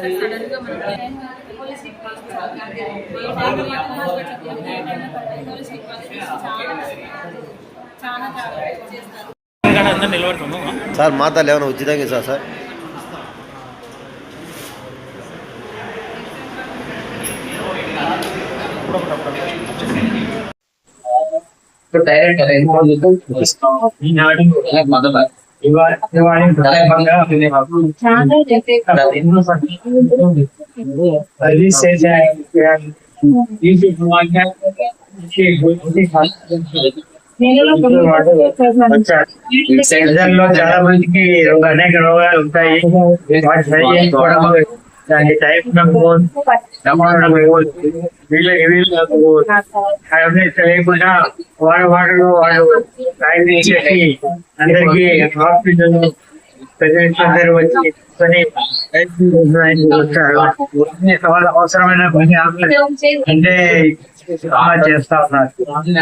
ఉన్నారంటే సడన్గా మనకి హోలిస్టిక్ హోలిస్టిక్ చాలా చాలా చాలా చేస్తారు. ఇక్కడ అందరు నిలబడుతున్నాం సార్ మాతలు ఏమైనా ఉచితంగా ఇస్తా సార్ ప్రజల్లో చాలా మందికి అనేక రోగాలు ఉంటాయి వాటి దానికి టైప్ అవన్నీ తెలియకుండా వాళ్ళ వాటిలో వాళ్ళు టైం చేసి అందరికీ హాస్పిటల్ అందరూ వచ్చి వచ్చారు వాళ్ళ అవసరమైన పని అంటే చేస్తా ఉన్నారు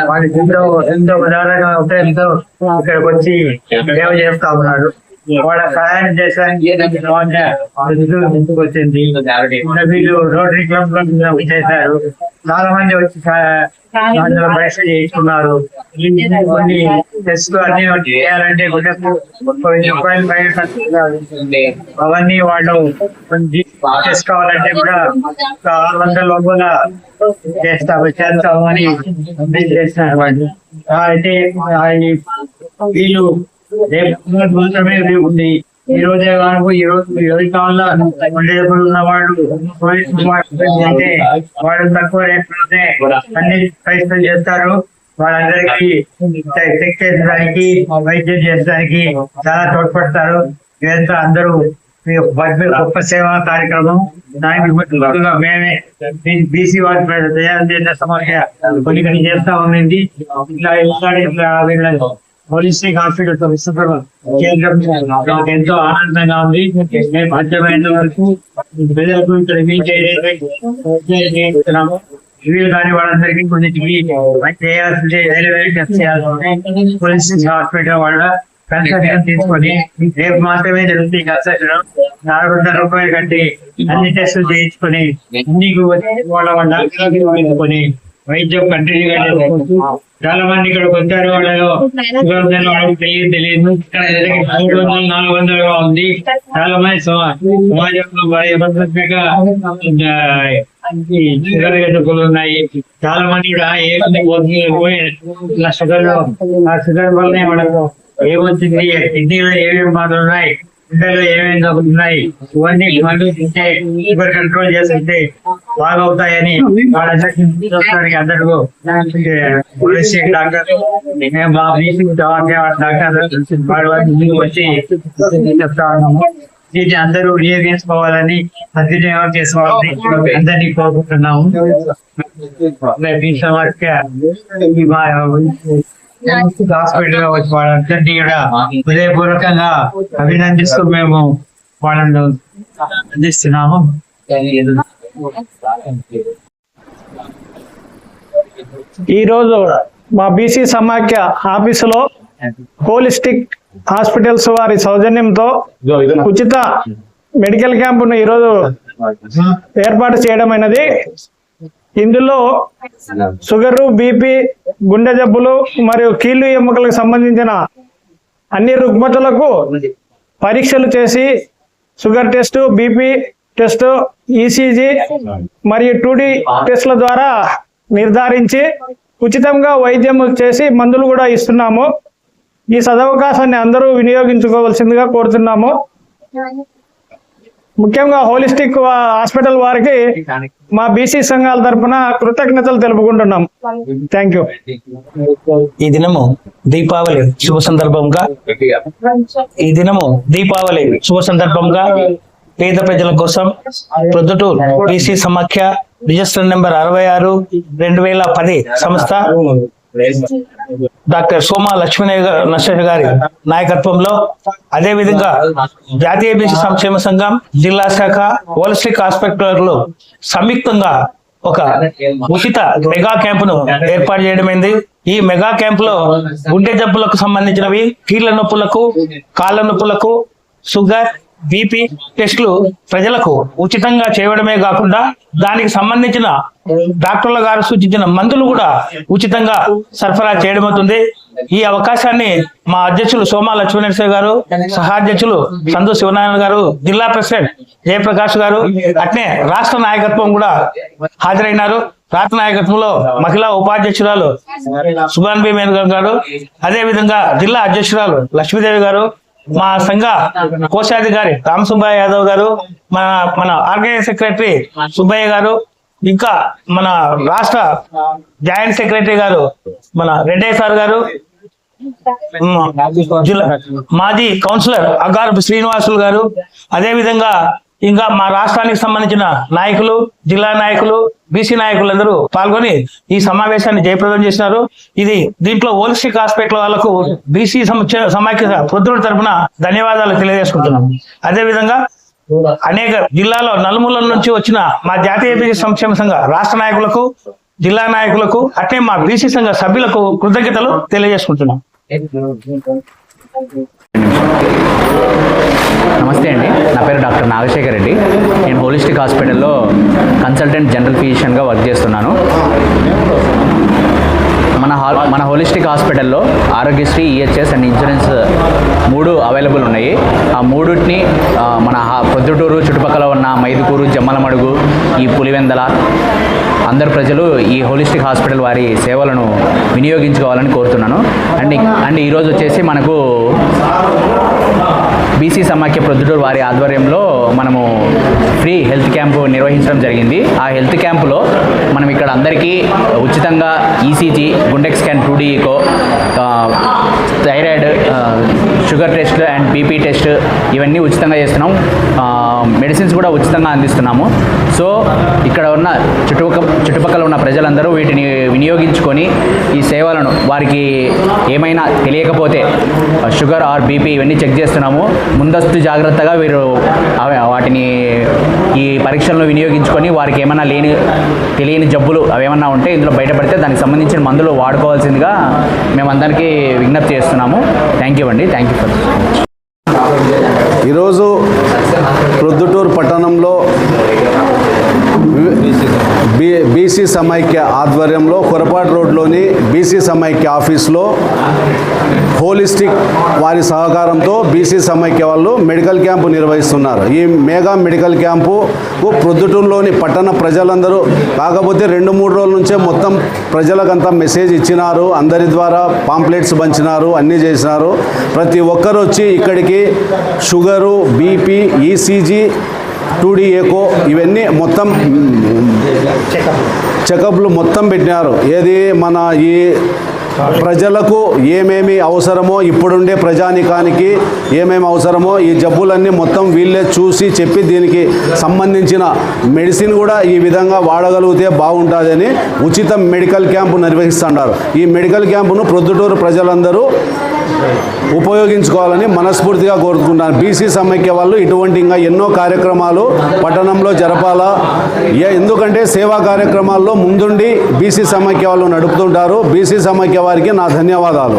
వాళ్ళకి ఎంతో ఎంతో విధాలుగా ఎంతో ఇక్కడికి వచ్చి సేవ చేస్తా ఉన్నారు వాళ్ళ సహాయం నిధులు ముందుకు వచ్చింది? ఇంకా వీళ్ళు రోటరీ క్లబ్లో చేశారు. చాలా మంది వచ్చి అందులో పరీక్ష చేయించుకున్నారు కొన్ని టెస్ట్ అన్ని చేయాలంటే. అవన్నీ వాళ్ళు కొన్ని టెస్ట్ కావాలంటే కూడా ఒక ఆరు వందల లోపల చేస్తాము చేస్తామని చేస్తున్నారు వాళ్ళు. అయితే వీళ్ళు రేపు మాత్రమే రేపు ఉంది. ఈ రోజే వరకు ఈ రోజు ఎవరి కాలంలో ఉండేటప్పుడు ఉన్న వాళ్ళు అంటే వాళ్ళు తక్కువ రేట్లోనే అన్ని ప్రయత్నం చేస్తారు. వాళ్ళందరికీ చెక్ చేసడానికి వైద్యం చేసడానికి చాలా తోడ్పడతారు. ఇదంతా అందరూ గొప్ప- సేవా కార్యక్రమం. దానికి ముఖ్యంగా మేమే బీసీ వారి తయారు చేసిన సమస్య కొన్ని కొన్ని చేస్తా ఉంది ఇట్లా ఇట్లా ఇట్లా వీళ్ళ తో విశ్వప్రభ కేంద్రం నాకు ఎంతో ఆనందంగా ఉంది. మేము సాధ్యమైన వరకు ప్రజలకు ఇక్కడ చేస్తున్నాము. వీళ్ళు కానీ వాళ్ళందరికీ కొన్నిటికి చేయాల్సింది వేరే వేరే టెస్ట్ చేయాల్సింది. హోలిస్టిక్ హాస్పిటల్ వాళ్ళ కన్సల్టేషన్ తీసుకొని రేపు మాత్రమే జరుగుతుంది కన్సల్టేషన్. నాలుగు వందల రూపాయలు కట్టి అన్ని టెస్టులు చేయించుకొని నీకు వాళ్ళ వాళ్ళ వైద్యం కంటిన్యూగా చేసుకోవచ్చు చాలా మంది ఇక్కడ వచ్చారు వాళ్ళలో. వాళ్ళకి తెలియదు తెలియదు. ఇక్కడ మూడు వందలు నాలుగు వందలుగా ఉంది. చాలా మంది సమాజంలో బాగా ఇబ్బందిగా షుగర్ ఎదుర్కొలు ఉన్నాయి. చాలా మంది కూడా ఏ ఇలా షుగర్ ఆ షుగర్ వల్లనే వాళ్ళకు ఏమొచ్చింది కిడ్నీలో ఏమేమి బాధలు ఉన్నాయి? గుండెలో ఏమేమి జబ్బులు ఉన్నాయి ఇవన్నీ మందు తింటే షుగర్ కంట్రోల్ చేసుకుంటే బాగవుతాయని వాళ్ళందరికీ అందరూ డాక్టర్ మా డాక్టర్ వాడు వచ్చి చెప్తా ఉన్నాము. దీన్ని అందరూ వినియోగించుకోవాలని సద్వినియోగం చేసుకోవాలని అందరినీ కోరుకుంటున్నాము. హాస్పిటల్ వచ్చి వాళ్ళందరినీ కూడా హృదయపూర్వకంగా అభినందిస్తూ మేము వాళ్ళను అందిస్తున్నాము. ఈరోజు మా బీసీ సమాఖ్య ఆఫీసులో హోలిస్టిక్ హాస్పిటల్స్ వారి సౌజన్యంతో ఉచిత మెడికల్ క్యాంపును ఈరోజు ఏర్పాటు చేయడం అయినది. ఇందులో షుగరు బీపీ గుండె జబ్బులు మరియు కీళ్ళు ఎముకలకు సంబంధించిన అన్ని రుగ్మతలకు పరీక్షలు చేసి sugar test BP test ECG మరియు టూడీ టెస్ట్ల ద్వారా నిర్ధారించి ఉచితంగా వైద్యం చేసి మందులు కూడా ఇస్తున్నాము. ఈ సదవకాశాన్ని అందరూ వినియోగించుకోవాల్సిందిగా కోరుతున్నాము. ముఖ్యంగా హోలిస్టిక్ హాస్పిటల్ వారికి మా బీసీ సంఘాల తరపున కృతజ్ఞతలు తెలుపుకుంటున్నాం. థ్యాంక్ యూ ఈ దినము దీపావళి శుభ సందర్భంగా ఈ దినము దీపావళి శుభ సందర్భంగా పేద ప్రజల కోసం ప్రొద్దుటూరు బీసీ సమాఖ్య రిజిస్టర్ నెంబర్ అరవై ఆరు రెండు వేల పది సంస్థ డాక్టర్ సోమా లక్ష్మీ నరసింహ గారి నాయకత్వంలో అదే విధంగా జాతీయ బీసీ సంక్షేమ సంఘం జిల్లా శాఖ హోలిస్టిక్ హాస్పిటల్లు సంయుక్తంగా ఒక ఉచిత మెగా క్యాంపును ఏర్పాటు చేయడమైంది. ఈ మెగా క్యాంప్లో గుండె జబ్బులకు సంబంధించినవి కీళ్ళ నొప్పులకు కాళ్ళ నొప్పులకు షుగర్ బీపీ టెస్టులు ప్రజలకు ఉచితంగా చేయడమే కాకుండా దానికి సంబంధించిన డాక్టర్ల గారు సూచించిన మందులు కూడా ఉచితంగా సరఫరా చేయడం అవుతుంది. ఈ అవకాశాన్ని మా అధ్యక్షులు సోమా లక్ష్మీనరసింహ గారు సహాధ్యక్షులు సందు శివనారాయణ గారు జిల్లా ప్రెసిడెంట్ జయప్రకాష్ గారు అట్నే రాష్ట్ర నాయకత్వం కూడా హాజరైనారు. రాష్ట్ర నాయకత్వంలో మహిళా ఉపాధ్యక్షురాలు సుభాన్ బి. మేనగర్ గారు అదే విధంగా జిల్లా అధ్యక్షురాలు లక్ష్మీదేవి గారు మా సంఘ కోశాధికారి రామ్ సుబ్బయ్య యాదవ్ గారు మన మన ఆర్గనైజ్ సెక్రటరీ సుబ్బయ్య గారు ఇంకా మన రాష్ట్ర జాయింట్ సెక్రటరీ గారు మన రెడ్డయ్య సార్ గారు మాజీ కౌన్సిలర్ అగారు శ్రీనివాసులు గారు అదే విధంగా ఇంకా మా రాష్ట్రానికి సంబంధించిన నాయకులు జిల్లా నాయకులు బీసీ నాయకులందరూ పాల్గొని ఈ సమావేశాన్ని జయప్రదం చేసినారు. ఇది దీంట్లో హోలిస్టిక్ హాస్పిటల్ వాళ్ళకు బీసీ సమాఖ్య ప్రొద్దుల తరపున ధన్యవాదాలు తెలియజేసుకుంటున్నాం. అదేవిధంగా అనేక జిల్లాలో నలుమూలల నుంచి వచ్చిన మా జాతీయ బీసీ సంక్షేమ సంఘ రాష్ట్ర నాయకులకు జిల్లా నాయకులకు అట్నే మా బీసీ సంఘ సభ్యులకు కృతజ్ఞతలు తెలియజేసుకుంటున్నాం. నమస్తే అండి. నా పేరు డాక్టర్ నాగశేఖర్ రెడ్డి. నేను హోలిస్టిక్ హాస్పిటల్లో కన్సల్టెంట్ జనరల్ ఫిజిషియన్గా వర్క్ చేస్తున్నాను. మన హా మన హోలిస్టిక్ హాస్పిటల్లో ఆరోగ్యశ్రీ ఈహెచ్ఎస్ అండ్ ఇన్సూరెన్స్ మూడు అవైలబుల్ ఉన్నాయి. ఆ మూడుని మన పొద్దుటూరు చుట్టుపక్కల ఉన్న మైదుకూరు జమ్మలమడుగు ఈ పులివెందల అందరు ప్రజలు ఈ హోలిస్టిక్ హాస్పిటల్ వారి సేవలను వినియోగించుకోవాలని కోరుతున్నాను. అండ్ అండ్ ఈరోజు వచ్చేసి మనకు బీసీ సమాఖ్య ప్రొద్దుటూరు వారి ఆధ్వర్యంలో మనము ఫ్రీ హెల్త్ క్యాంపు నిర్వహించడం జరిగింది. ఆ హెల్త్ క్యాంపులో మనం ఇక్కడ అందరికీ ఉచితంగా ECG గుండెక్ scan two D echo thyroid sugar test and BP test ఇవన్నీ ఉచితంగా చేస్తున్నాం. మెడిసిన్స్ కూడా ఉచితంగా అందిస్తున్నాము. సో ఇక్కడ ఉన్న చుట్టుపక్క చుట్టుపక్కల ఉన్న ప్రజలందరూ వీటిని వినియోగించుకొని ఈ సేవలను వారికి ఏమైనా తెలియకపోతే షుగర్ ఆర్ బీపీ ఇవన్నీ చెక్ చేస్తున్నాము. ముందస్తు జాగ్రత్తగా వీరు వాటిని ఈ పరీక్షలను వినియోగించుకొని వారికి ఏమైనా లేని తెలియని జబ్బులు అవేమన్నా ఉంటే ఇందులో బయటపడితే దానికి సంబంధించిన మందులు వాడుకోవాల్సిందిగా మేమందరికీ విజ్ఞప్తి చేస్తున్నాము. థ్యాంక్ యూ అండి. థ్యాంక్ యూ ఈరోజు ప్రొద్దుటూరు పట్టణంలో బి బీసీ సమైక్య ఆధ్వర్యంలో కొరపాటు రోడ్లోని బీసీ సమైక్య ఆఫీస్లో హోలిస్టిక్ వారి సహకారంతో బీసీ సమైక్య వాళ్ళు మెడికల్ క్యాంపు నిర్వహిస్తున్నారు. ఈ మెగా మెడికల్ క్యాంపు ప్రొద్దుటూరులోని పట్టణ ప్రజలందరూ కాకపోతే రెండు మూడు రోజుల నుంచే మొత్తం ప్రజలకంతా మెసేజ్ ఇచ్చినారు. అందరి ద్వారా పాంప్లెట్స్ పంచినారు అన్నీ చేసినారు. ప్రతి ఒక్కరు వచ్చి ఇక్కడికి షుగరు బీపీ ఈసీజీ టూడీ ఏకో ఇవన్నీ మొత్తం చెకప్లు మొత్తం పెట్టినారు. ఏది మన ఈ ప్రజలకు ఏమేమి అవసరమో ఇప్పుడుండే ప్రజానికానికి ఏమేమి అవసరమో ఈ జబ్బులన్నీ మొత్తం వీళ్ళే చూసి చెప్పి దీనికి సంబంధించిన మెడిసిన్ కూడా ఈ విధంగా వాడగలిగితే బాగుంటుందని ఉచిత మెడికల్ క్యాంపు నిర్వహిస్తున్నారు ఈ మెడికల్ క్యాంపును ప్రొద్దుటూరు ప్రజలందరూ ఉపయోగించుకోవాలని మనస్ఫూర్తిగా కోరుకుంటున్నాను బీసీ సమైక్య వాళ్ళు ఇటువంటి ఇంకా ఎన్నో కార్యక్రమాలు పట్టణంలో జరపాలా? ఏ- ఎందుకంటే సేవా కార్యక్రమాల్లో ముందుండి బీసీ సమైక్య వాళ్ళు నడుపుతుంటారు. బీసీ సమైక్య వారికి నా ధన్యవాదాలు